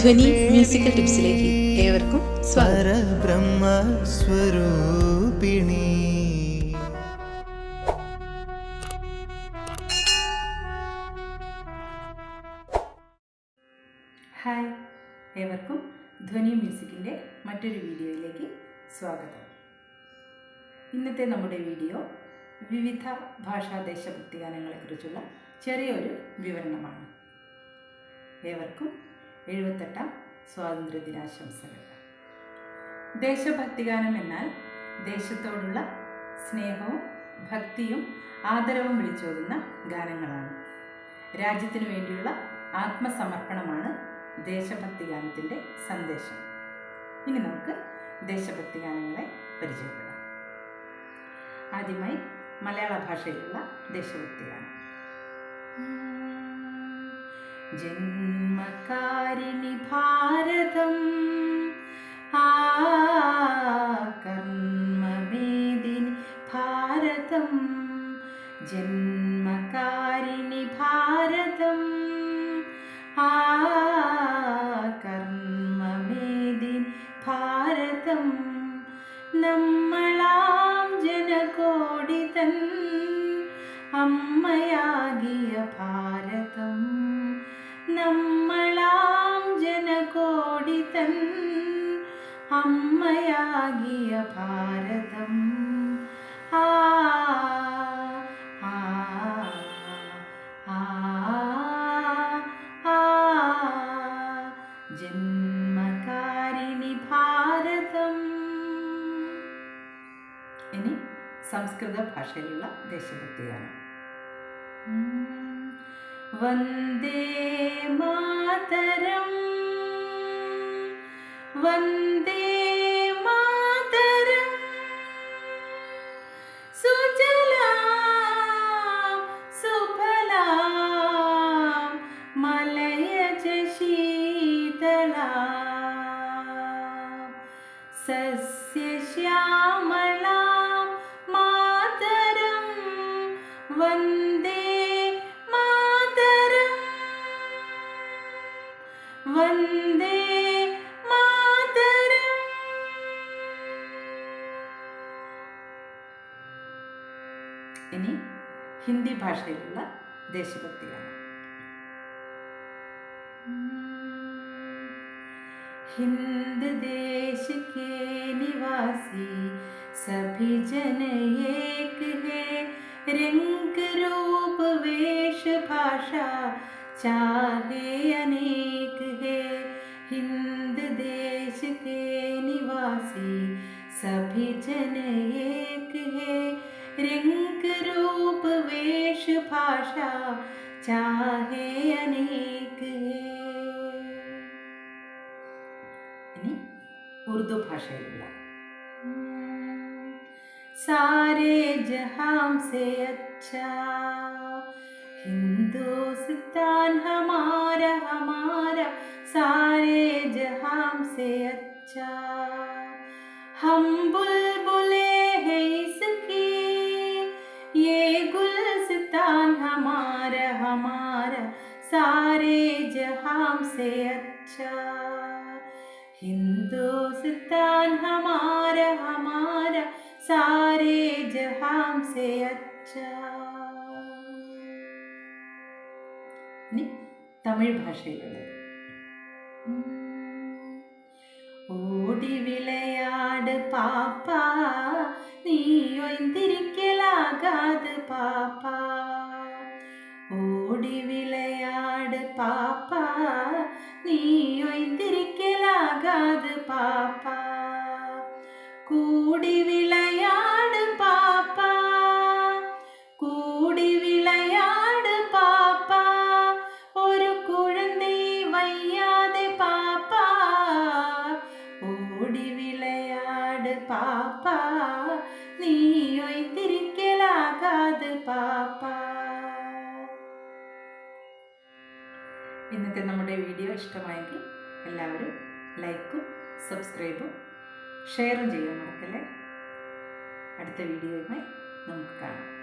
ധ്വനി musical ടിപ്സിലേക്ക് ഏവർക്കും സ്വാഗതം. പരബ്രഹ്മസ്വരൂപിണി. Hi ഏവർക്കും ധ്വനി മ്യൂസിക്കിന്റെ മറ്റൊരു വീഡിയോയിലേക്ക് സ്വാഗതം. ഇന്നത്തെ നമ്മുടെ വീഡിയോ വിവിധ ഭാഷാ ദേശഭക്തി ഗാനങ്ങളെക്കുറിച്ചുള്ള ചെറിയൊരു വിവരണമാണ്. ഏവർക്കും എഴുപത്തെട്ടാം സ്വാതന്ത്ര്യ ദിനാശംസകൾ ദേശഭക്തിഗാനം എന്നാൽ ദേശത്തോടുള്ള സ്നേഹവും ഭക്തിയും ആദരവും വിളിച്ചോതുന്ന ഗാനങ്ങളാണ്. രാജ്യത്തിനു വേണ്ടിയുള്ള ആത്മസമർപ്പണമാണ് ദേശഭക്തി ഗാനത്തിന്റെ സന്ദേശം. ഇനി നമുക്ക് ദേശഭക്തി ഗാനങ്ങളെ പരിചയപ്പെടാം. ആദ്യമായി മലയാള ഭാഷയിലുള്ള ദേശഭക്തി ജന്മകാരിണി ഭാരതം. ആ കർമ്മവേദിനി ഭാരതം. ജന്മകാരിണി ഭാരതം. ആ കർമ്മവേദിനി ഭാരതം. നമ്മളാം ജനകോടി തൻ അമ്മയാകിയ ഭാരതം. നമ്മളാം ജനകോടി തൻ അമ്മയാകിയ ഭാരതം. ആ ജന്മകാരിണി ഭാരതം. ഇനി സംസ്കൃത ഭാഷയിലുള്ള ദേശഭക്തിയാണ് वन्दे मातरम्। वन्दे मातरम्। सुजला सुफला मलयज शीतला। सस्यश्यामला വന്ദേ മാതരം ഇനി ഹിന്ദി ഭാഷയിലുള്ള ദേശഭക്തിയാണ് हिंद देश के निवासी सभी जन एक है रंग रूप वेश भाषा चाहे अनेक की। सभी जन एक है। रिंग रूप वेश भाषा चाहे अनेक है। उर्दू ಉರ್ದು बोला। सारे जहाँ से अच्छा। हिंदुस्तान हमारा हमारा। सारे जहाँ से अच्छा। हम बुलबुले हैं इसके, ये गुलस्तान हमारा हमारा सारे जहाँ से अच्छा। हिंदुस्तान हमारा हमारा सारे जहाँ से अच्छा। பாப்பா. நீ ஒய்ந்திருக்கலாகாது பாப்பா. ஓடி விளையாடு பாப்பா. நீ ஒய்ந்திருக்கலாகாது பாப்பா. கூடி விளை പാപ്പ നീ ഒയ്തിരിക്കലാകാത് പാപ്പ. ഇന്നത്തെ നമ്മുടെ വീഡിയോ ഇഷ്ടമായെങ്കിൽ എല്ലാവരും ലൈക്കും സബ്സ്ക്രൈബും ഷെയറും ചെയ്യാൻ മറക്കല്ലേ? അടുത്ത വീഡിയോയുമായി നമുക്ക് കാണാം.